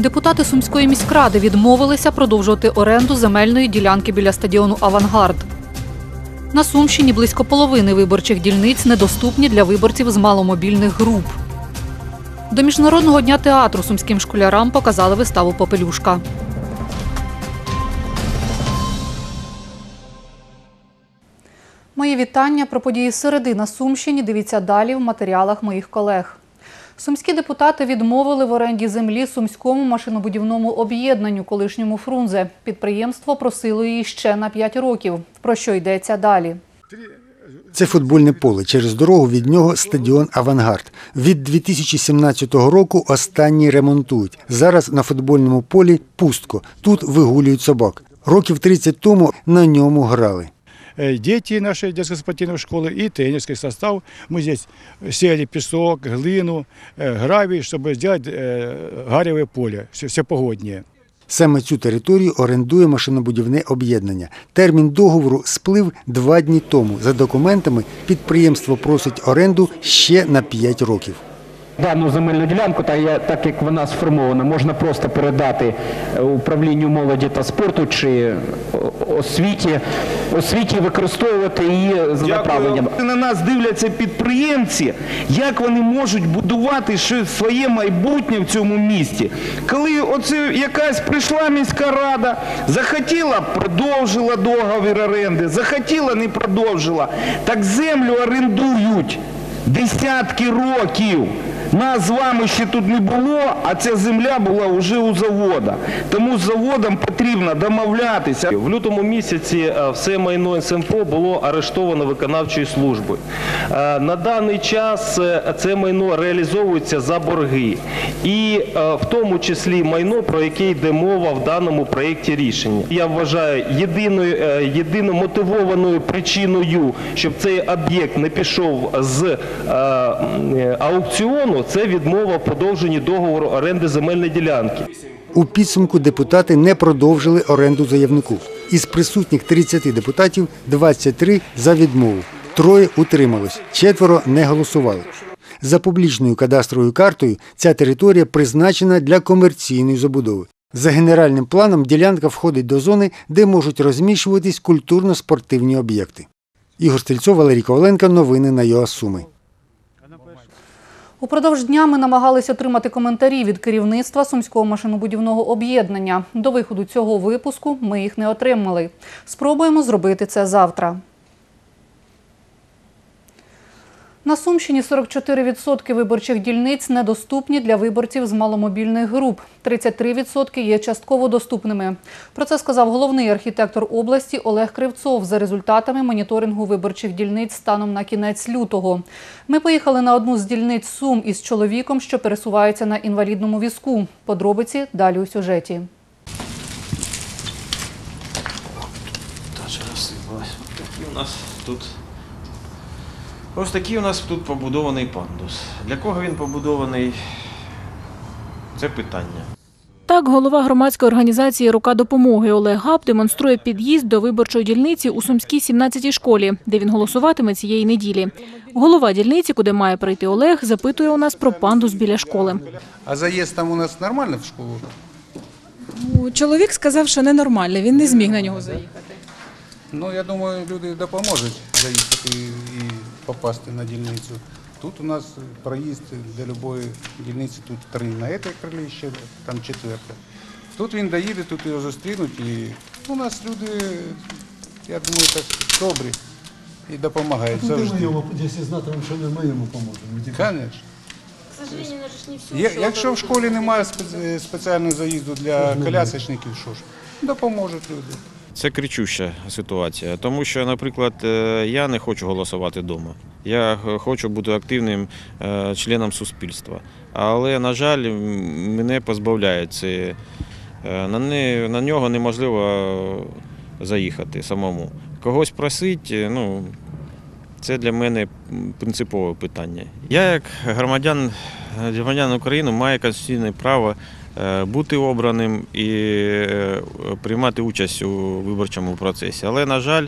Депутати Сумської міськради відмовилися продовжувати оренду земельної ділянки біля стадіону Авангард. На Сумщині близько половини виборчих дільниць недоступні для виборців з маломобільних груп. До Міжнародного дня театру сумським школярам показали виставу Попелюшка. Мої вітання про події середи на Сумщині. Дивіться далі в матеріалах моїх колег. Сумські депутати відмовили в оренді землі сумському машинобудівному об'єднанню колишньому Фрунзе. Підприємство просило її ще на 5 років. Про що йдеться далі? Це футбольне поле. Через дорогу від нього стадіон Авангард. Від 2017 року останній ремонтують. Зараз на футбольному полі пустко. Тут вигулюють собак. Років 30 тому на ньому грали. э, дети нашей детско-спортивной школы и тренерский состав. Мы здесь сеяли песок, глину, э, гравий, чтобы сделать э, гаревое поле, все, все погоднее. Саме цю територію орендує машинобудівне об'єднання. Термін договору сплив два дні тому. За документами підприємство просить оренду ще на 5 років. Дану земельну ділянку, та я- так як вона сформована, можна просто передати е, управлінню молоді та спорту чи освіті, освіті використовувати її за направленням. На нас дивляться підприємці, як вони можуть будувати щось своє майбутнє в цьому місті. Коли оце якась прийшла міська рада, захотіла, продовжила договір оренди, захотіла, не продовжила. Так землю орендують десятки років. Нас з вами ще тут не було, а ця земля була вже у завода. Тому з заводом потрібно домовлятися. В лютому місяці е, все майно СМПО було арештовано виконавчою службою. Е, На даний час е, це майно реалізовується за борги, і в тому числі майно, про яке йде мова в даному проєкті рішення. Я вважаю єдиною е, єдино мотивованою причиною, щоб цей об'єкт не пішов з е, е, це відмова в продовженні договору оренди земельної ділянки. У підсумку депутати не продовжили оренду заявнику. Із присутніх 30 депутатів 23 за відмову. Троє утримались, четверо не голосували. За публічною кадастровою картою ця територія призначена для комерційної забудови. За генеральним планом ділянка входить до зони, де можуть розміщуватись культурно-спортивні об'єкти. Ігор Стрільцов, Валерій Коваленко. Новини на ЮА Суми. Упродовж дня ми намагалися отримати коментарі від керівництва Сумського машинобудівного об'єднання. До виходу цього випуску ми їх не отримали. Спробуємо зробити це завтра. На Сумщині 44% виборчих дільниць недоступні для виборців з маломобільних груп. 33% є частково доступними. Про це сказав головний архітектор області Олег Кривцов за результатами моніторингу виборчих дільниць станом на кінець лютого. Ми поїхали на одну з дільниць Сум із чоловіком, що пересувається на інвалідному візку. Подробиці далі у сюжеті. Такий у нас тут. Ось такий у нас тут побудований пандус. Для кого він побудований? Це питання. Так, голова громадської організації Рука допомоги Олег Габ демонструє під'їзд до виборчої дільниці у Сумській 17-й школі, де він голосуватиме цієї неділі. Голова дільниці, куди має прийти Олег, запитує у нас про пандус біля школи. А заїзд там у нас нормально в школу? Чоловік сказав, що ненормально, він не зміг на нього заїхати. Ну, я думаю, люди допоможуть заїхати і, і попасти на дільницю. Тут у нас проїзд для будь-якої дільниці, тут три на цій крилі ще, там четверта. Тут він доїде, тут його зустрінуть і у нас люди, я думаю, так добрі і допомагають завжди. Якщо знатимемо, що не ми йому поможемо. Звісно. Є- Якщо в школі немає спеціального заїзду для колясочників, що ж, допоможуть люди. Це кричуща ситуація, тому що, наприклад, е, я не хочу голосувати вдома. Я хочу бути активним е, членом суспільства. Але, на жаль, мене позбавляють це. е, На, не, на нього неможливо е, заїхати самому. Когось просить, е, ну, це для мене принципове питання. Я, як громадян, громадян України, маю конституційне право е, бути обраним і е, приймати участь у виборчому процесі. Але, на жаль,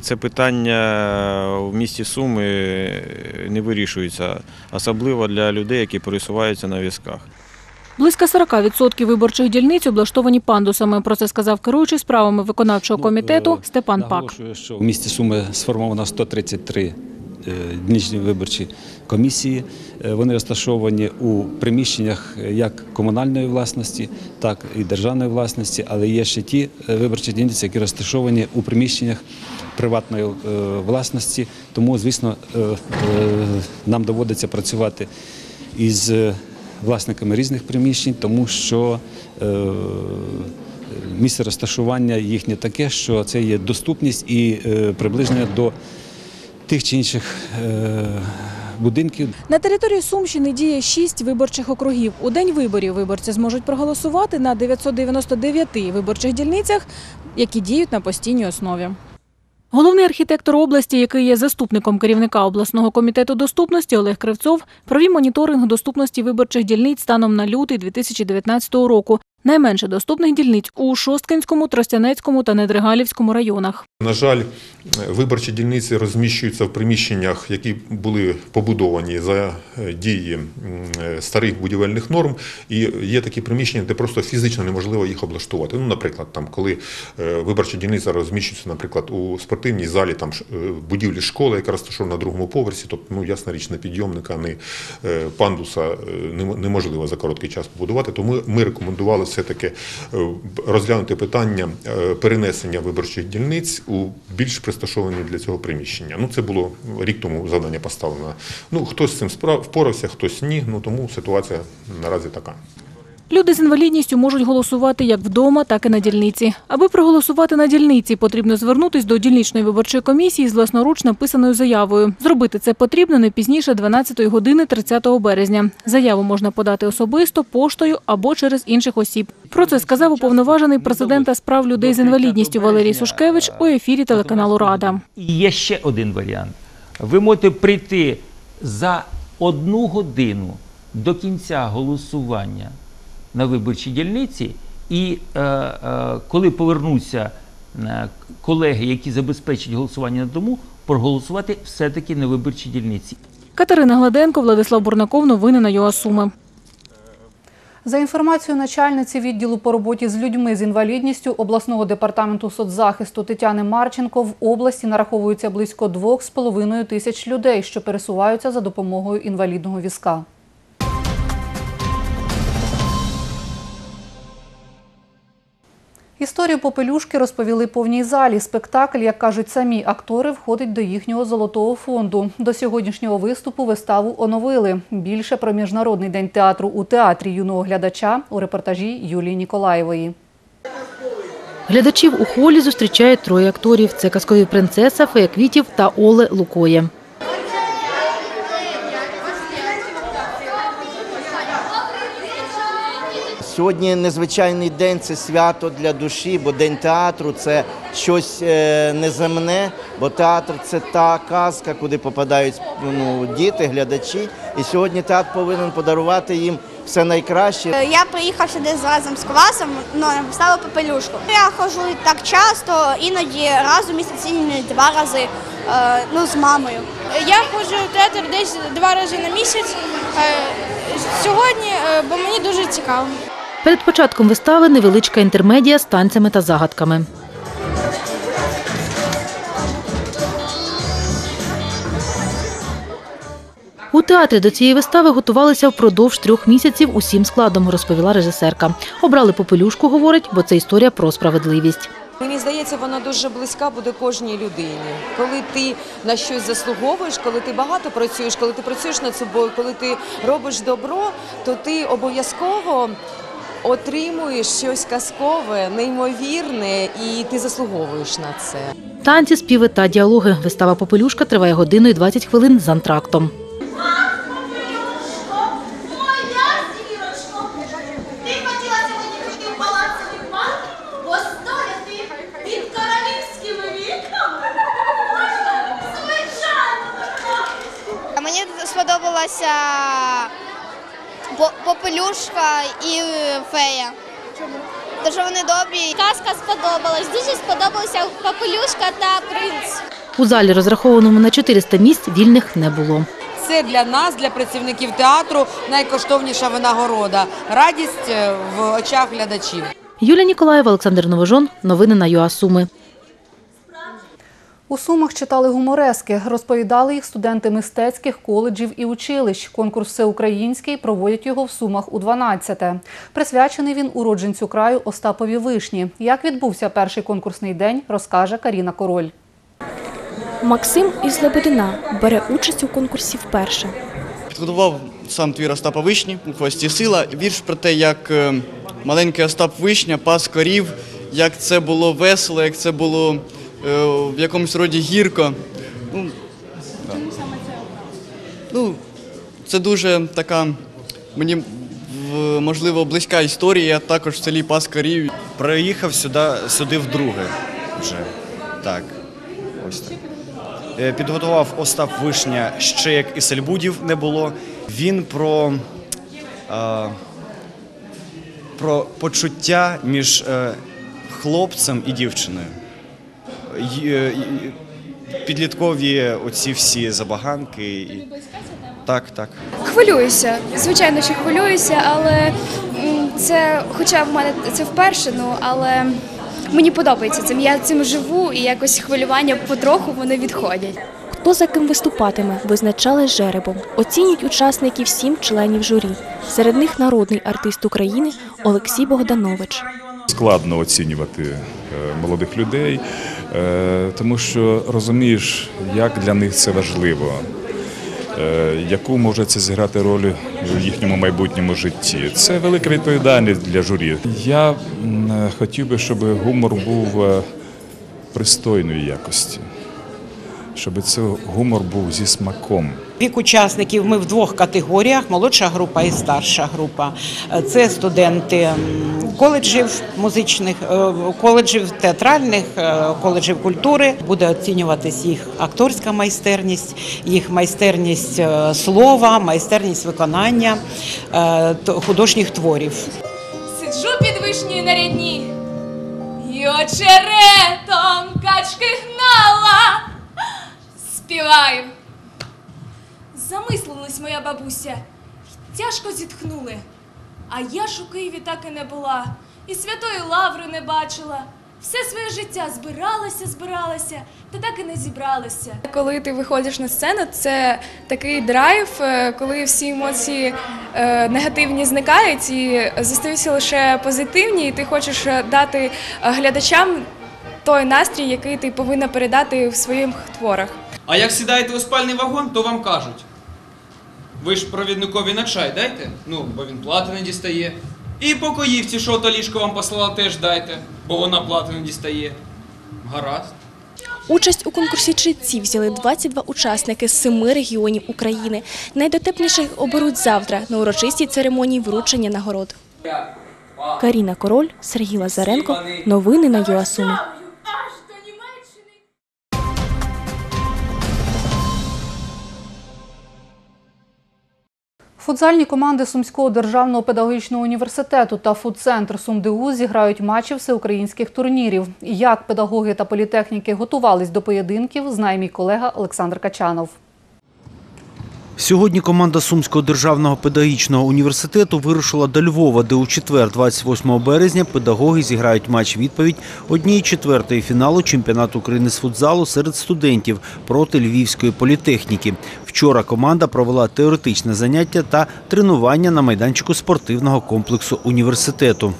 це питання в місті Суми не вирішується, особливо для людей, які пересуваються на візках. Близько 40% виборчих дільниць облаштовані пандусами. Про це сказав керуючий справами виконавчого комітету Ну, е, Степан Пак. В місті Суми сформовано 133 е, дільничні виборчі комісії. Е, Вони розташовані у приміщеннях е, як комунальної власності, так і державної власності, але є ще ті е, виборчі дільниці, які розташовані у приміщеннях приватної е, власності. Тому, звісно, е, е, нам доводиться працювати із е, власниками різних приміщень, тому що е, місце розташування їхнє таке, що це є доступність і е, приближення до тих чи інших е, будинків. На території Сумщини діє шість виборчих округів. У день виборів виборці зможуть проголосувати на 999 виборчих дільницях, які діють на постійній основі. Головний архітектор області, який є заступником керівника обласного комітету доступності Олег Кривцов, провів моніторинг доступності виборчих дільниць станом на лютий 2019 року. Найменше доступних дільниць у Шосткинському, Тростянецькому та Недригалівському районах. На жаль, виборчі дільниці розміщуються в приміщеннях, які були побудовані за е, дії е, старих будівельних норм, і є такі приміщення, де просто фізично неможливо їх облаштувати. Ну, наприклад, там, коли е, виборча дільниця розміщується, наприклад, у спортивній залі там будівлі школи, яка розташована на другому поверсі, тобто, ну, ясна річ, не підйомника, не пандуса неможливо за короткий час побудувати. Тому ми рекомендували все-таки е, розглянути питання е, перенесення виборчих дільниць у більш пристосовані для цього приміщення. Ну, це було рік тому завдання поставлено. Ну, хтось з цим впорався, хтось ні. Ну тому ситуація наразі така. Люди з інвалідністю можуть голосувати як вдома, так і на дільниці. Аби проголосувати на дільниці, потрібно звернутись до дільничної виборчої комісії з власноруч написаною заявою. Зробити це потрібно не пізніше 12 години 30 березня. Заяву можна подати особисто, поштою або через інших осіб. Про це сказав уповноважений президента з прав людей з інвалідністю Валерій Сушкевич у ефірі телеканалу Рада. Є ще один варіант. Ви можете прийти за одну годину до кінця голосування на виборчій дільниці, і е, е, коли повернуться е, колеги, які забезпечать голосування на дому, проголосувати все-таки на виборчій дільниці. Катерина Гладенко, Владислав Бурнаков. Новини на ЮАСуми. За інформацією начальниці відділу по роботі з людьми з інвалідністю обласного департаменту соцзахисту Тетяни Марченко, в області нараховується близько 2,5 тисяч людей, що пересуваються за допомогою інвалідного візка. Історію попелюшки розповіли повній залі. Спектакль, як кажуть самі актори, входить до їхнього золотого фонду. До сьогоднішнього виступу виставу оновили. Більше про міжнародний день театру у театрі юного глядача у репортажі Юлії Ніколаєвої. Глядачів у холі зустрічають троє акторів. Це казкові принцеса, Фея Квітів та Оле Лукоє. Сьогодні незвичайний день це свято для душі, бо день театру це щось е, неземне, бо театр це та казка, куди попадають ну, діти, глядачі. І сьогодні театр повинен подарувати їм все найкраще. Е, Я приїхав сюди разом з класом, ну, ставив попелюшку. Я ходжу так часто, іноді раз у місяць, іноді два рази е, ну, з мамою. Я ходжу в театр десь два рази на місяць. Сьогодні, бо мені дуже цікаво. Перед початком вистави невеличка інтермедія з танцями та загадками. У театрі до цієї вистави готувалися впродовж трьох місяців усім складом, розповіла режисерка. Обрали попелюшку, говорить, бо це історія про справедливість. Мені здається, вона дуже близька буде кожній людині. Коли ти на щось заслуговуєш, коли ти багато працюєш, коли ти працюєш над собою, коли ти робиш добро, то ти обов'язково отримуєш щось казкове, неймовірне, і ти заслуговуєш на це. Танці, співи та діалоги. Вистава Попелюшка триває годину і 20 хвилин з антрактом. Мені сподобалася по- попелюшка і фея. Чому? Тому що вони добрі. Казка сподобалась. Дуже сподобалася попелюшка та принц. У залі, розрахованому на 400 місць, вільних не було. Це для нас, для працівників театру, найкоштовніша винагорода. Радість е, в очах глядачів. Юлія Ніколаєва, Олександр Новожон. Новини на ЮА Суми. У Сумах читали гуморески, розповідали їх студенти мистецьких коледжів і училищ. Конкурс всеукраїнський проводять його в Сумах у 12-те. Присвячений він уродженцю краю Остапові Вишні. Як відбувся перший конкурсний день, розкаже Каріна Король. Максим із Лебедина бере участь у конкурсі вперше. Підготував сам твір Остапа Вишні у хвості сила. Вірш про те, як е, маленький Остап Вишня пас корів, як це було весело, як це було в якомусь роді гірко. Ну, да. ну, це дуже така, мені можливо, близька історія. Також в селі пас корів. Приїхав сюди, сюди вдруге вже. Так. Ось так. Е, Підготував Остап Вишня ще як і Сельбудів не було. Він про, е, про почуття між е, хлопцем і дівчиною. Е, Підліткові оці всі забаганки. І... Так, так. Хвилююся, звичайно, що хвилююся, але це, хоча в мене це вперше, ну але мені подобається цим. Я цим живу і якось хвилювання потроху вони відходять. Хто за ким виступатиме, визначали жеребом. Оцінюють учасників сім членів журі. Серед них народний артист України Олексій Богданович. Складно оцінювати е, молодих людей, тому що розумієш, як для них це важливо, е, яку може це зіграти роль в їхньому майбутньому житті. Це велика відповідальність для журі. Я е, хотів би, щоб гумор був е, пристойної якості, щоб це гумор був зі смаком. Вік учасників ми в двох категоріях: молодша група і старша група. Це студенти коледжів музичних, е, коледжів театральних, е, коледжів культури. Буде оцінюватись їх акторська майстерність, їх майстерність е, слова, майстерність виконання художніх творів. Сиджу під вишнею на рядні, і очеретом качки гнала. Співаю. Замислилась моя бабуся, тяжко зітхнули. А я ж у Києві так і не була, і святої лаври не бачила. Все своє життя збиралася, збиралася, та так і не зібралася. Коли ти виходиш на сцену, це такий драйв, е, коли всі емоції е, негативні зникають і зостаються лише позитивні, і ти хочеш е, дати глядачам той настрій, який ти повинна передати в своїх творах. А як сідаєте у спальний вагон, то вам кажуть. Ви ж провідникові на чай дайте, ну, бо він плати не дістає. І покоївці, що ото ліжко вам послала, теж дайте, бо вона плати не дістає. Гаразд. Участь у конкурсі читців взяли 22 учасники з семи регіонів України. Найдотепніших оберуть завтра на урочистій церемонії вручення нагород. Каріна Король, Сергій Лазаренко. Новини на ЮАСУМі. Футзальні команди Сумського державного педагогічного університету та фудцентр СумДУ зіграють матчі всеукраїнських турнірів. Як педагоги та політехніки готувались до поєдинків, знає мій колега Олександр Качанов. Сьогодні команда Сумського державного педагогічного університету вирушила до Львова, де у четвер, 28 березня, педагоги зіграють матч-відповідь однієї четвертої фіналу чемпіонату України з футзалу серед студентів проти Львівської політехніки. Вчора команда провела теоретичне заняття та тренування на майданчику спортивного комплексу університету.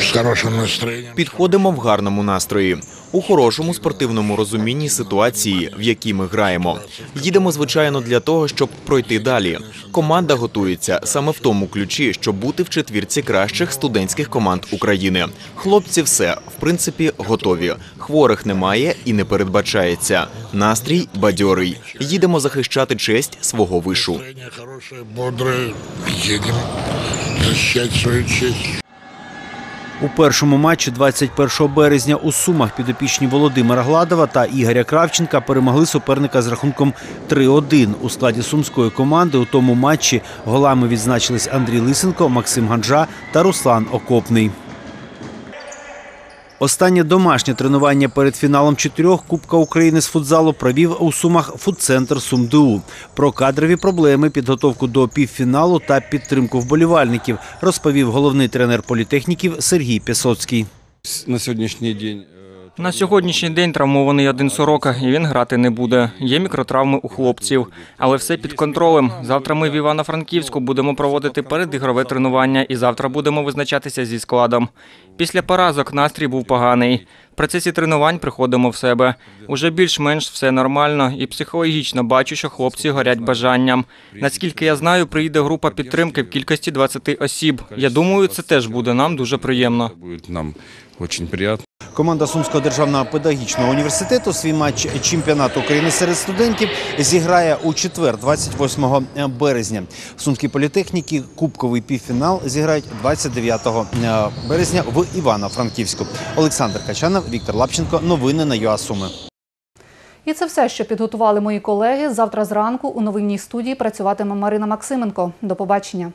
С хорошим настроением. Підходимо в гарному настрої, у хорошому спортивному розумінні ситуації, в якій ми граємо. Їдемо, звичайно, для того, щоб пройти далі. Команда готується саме в тому ключі, щоб бути в четвірці кращих студентських команд України. Хлопці, все в принципі готові. Хворих немає і не передбачається. Настрій бадьорий. Їдемо захищати честь свого вишу. Хорошее, бодрое. Едем защищать свою честь. У першому матчі 21 березня у Сумах підопічні Володимира Гладова та Ігоря Кравченка перемогли суперника з рахунком 3-1. У складі сумської команди у тому матчі голами відзначились Андрій Лисенко, Максим Ганжа та Руслан Окопний. Останнє домашнє тренування перед фіналом чотирьох Кубка України з футзалу провів у Сумах фудцентр СумДУ. Про кадрові проблеми, підготовку до півфіналу та підтримку вболівальників розповів головний тренер політехніків Сергій Пісоцький. На сьогоднішній день На сьогоднішній день травмований один сорока, і він грати не буде. Є мікротравми у хлопців, але все під контролем. Завтра ми в Івано-Франківську будемо проводити передігрове тренування, і завтра будемо визначатися зі складом. Після поразок настрій був поганий. В процесі тренувань приходимо в себе. Уже більш-менш все нормально, і психологічно бачу, що хлопці горять бажанням. Наскільки я знаю, приїде група підтримки в кількості 20 осіб. Я думаю, це теж буде нам дуже приємно. буде нам дуже приємно. Команда Сумського державного педагогічного університету свій матч чемпіонату України серед студентів зіграє у четвер, 28 березня. Сумські політехніки кубковий півфінал зіграють 29 березня в Івано-Франківську. Олександр Качанов, Віктор Лапченко. Новини на ЮА Суми. І це все, що підготували мої колеги. Завтра зранку у новинній студії працюватиме Марина Максименко. До побачення.